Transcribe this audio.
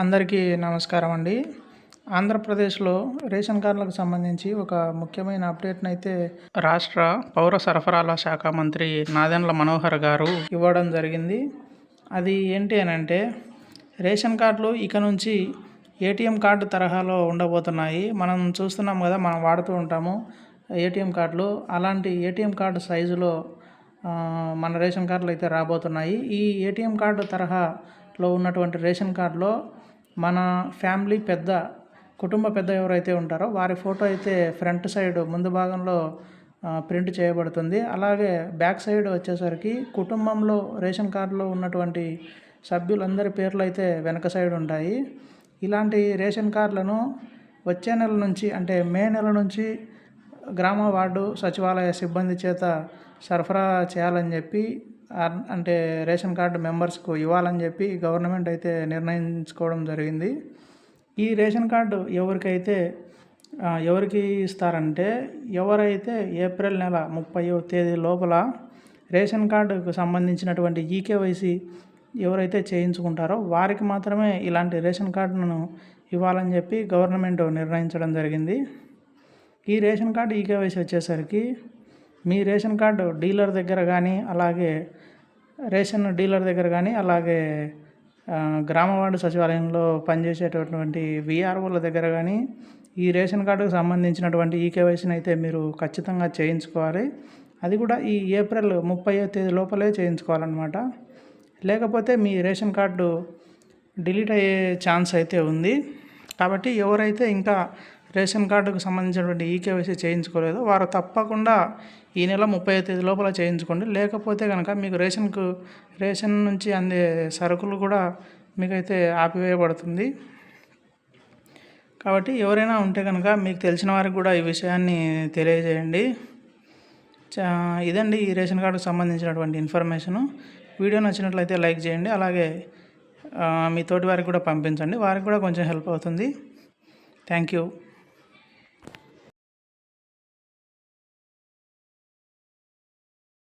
అందరికీ నమస్కారం అండి. ఆంధ్రప్రదేశ్లో రేషన్ కార్డులకు సంబంధించి ఒక ముఖ్యమైన అప్డేట్ను అయితే రాష్ట్ర పౌర సరఫరాల శాఖ మంత్రి నాదెండ్ల మనోహర్ గారు ఇవ్వడం జరిగింది. అది ఏంటి అని అంటే రేషన్ కార్డులు ఇక నుంచి ఏటీఎం కార్డు తరహాలో ఉండబోతున్నాయి. మనం చూస్తున్నాం కదా మనం వాడుతూ ఉంటాము ఏటీఎం కార్డులు. అలాంటి ఏటీఎం కార్డు సైజులో మన రేషన్ కార్డులు అయితే రాబోతున్నాయి. ఈ ఏటీఎం కార్డు తరహాలో ఉన్నటువంటి రేషన్ కార్డులో మన ఫ్యామిలీ పెద్ద కుటుంబ పెద్ద ఎవరైతే ఉంటారో వారి ఫోటో అయితే ఫ్రంట్ సైడ్ ముందు భాగంలో ప్రింట్ చేయబడుతుంది. అలాగే బ్యాక్ సైడ్ వచ్చేసరికి కుటుంబంలో రేషన్ కార్డులో ఉన్నటువంటి సభ్యులందరి పేర్లు అయితే వెనక సైడ్ ఉంటాయి. ఇలాంటి రేషన్ కార్డులను వచ్చే నెల నుంచి అంటే మే నెల నుంచి గ్రామ వార్డు సచివాలయ సిబ్బంది చేత సరఫరా చేయాలని చెప్పి అంటే రేషన్ కార్డు మెంబర్స్కు ఇవ్వాలని చెప్పి గవర్నమెంట్ అయితే నిర్ణయించుకోవడం జరిగింది. ఈ రేషన్ కార్డు ఎవరికైతే ఎవరికి ఇస్తారంటే ఎవరైతే ఏప్రిల్ నెల ముప్పైవ తేదీ లోపల రేషన్ కార్డుకు సంబంధించినటువంటి ఈకేవైసీ ఎవరైతే చేయించుకుంటారో వారికి మాత్రమే ఇలాంటి రేషన్ కార్డును ఇవ్వాలని చెప్పి గవర్నమెంట్ నిర్ణయించడం జరిగింది. ఈ రేషన్ కార్డు ఈకేవైసీ వచ్చేసరికి మీ రేషన్ కార్డు డీలర్ దగ్గర కానీ అలాగే రేషన్ డీలర్ దగ్గర కానీ అలాగే ఆ, సచివాలయంలో పనిచేసేటటువంటి విఆర్ఓల దగ్గర కానీ ఈ రేషన్ కార్డుకు సంబంధించినటువంటి ఈకేవైసీని అయితే మీరు ఖచ్చితంగా చేయించుకోవాలి. అది కూడా ఈ ఏప్రిల్ ముప్పై తేదీ లోపలే చేయించుకోవాలన్నమాట. లేకపోతే మీ రేషన్ కార్డు డిలీట్ అయ్యే ఛాన్స్ అయితే ఉంది. కాబట్టి ఎవరైతే ఇంకా రేషన్ కార్డుకు సంబంధించినటువంటి ఈకేవైసీ చేయించుకోలేదో వారు తప్పకుండా ఈ నెల ముప్పై తేదీ లోపల చేయించుకోండి. లేకపోతే కనుక మీకు రేషన్కు రేషన్ నుంచి అందే సరుకులు కూడా మీకైతే ఆపివేయబడుతుంది. కాబట్టి ఎవరైనా ఉంటే కనుక మీకు తెలిసిన వారికి కూడా ఈ విషయాన్ని తెలియజేయండి. చా ఇదండి ఈ రేషన్ కార్డుకు సంబంధించినటువంటి ఇన్ఫర్మేషను. వీడియో నచ్చినట్లయితే లైక్ చేయండి. అలాగే మీ తోటి వారికి కూడా పంపించండి. వారికి కూడా కొంచెం హెల్ప్ అవుతుంది. Thank you.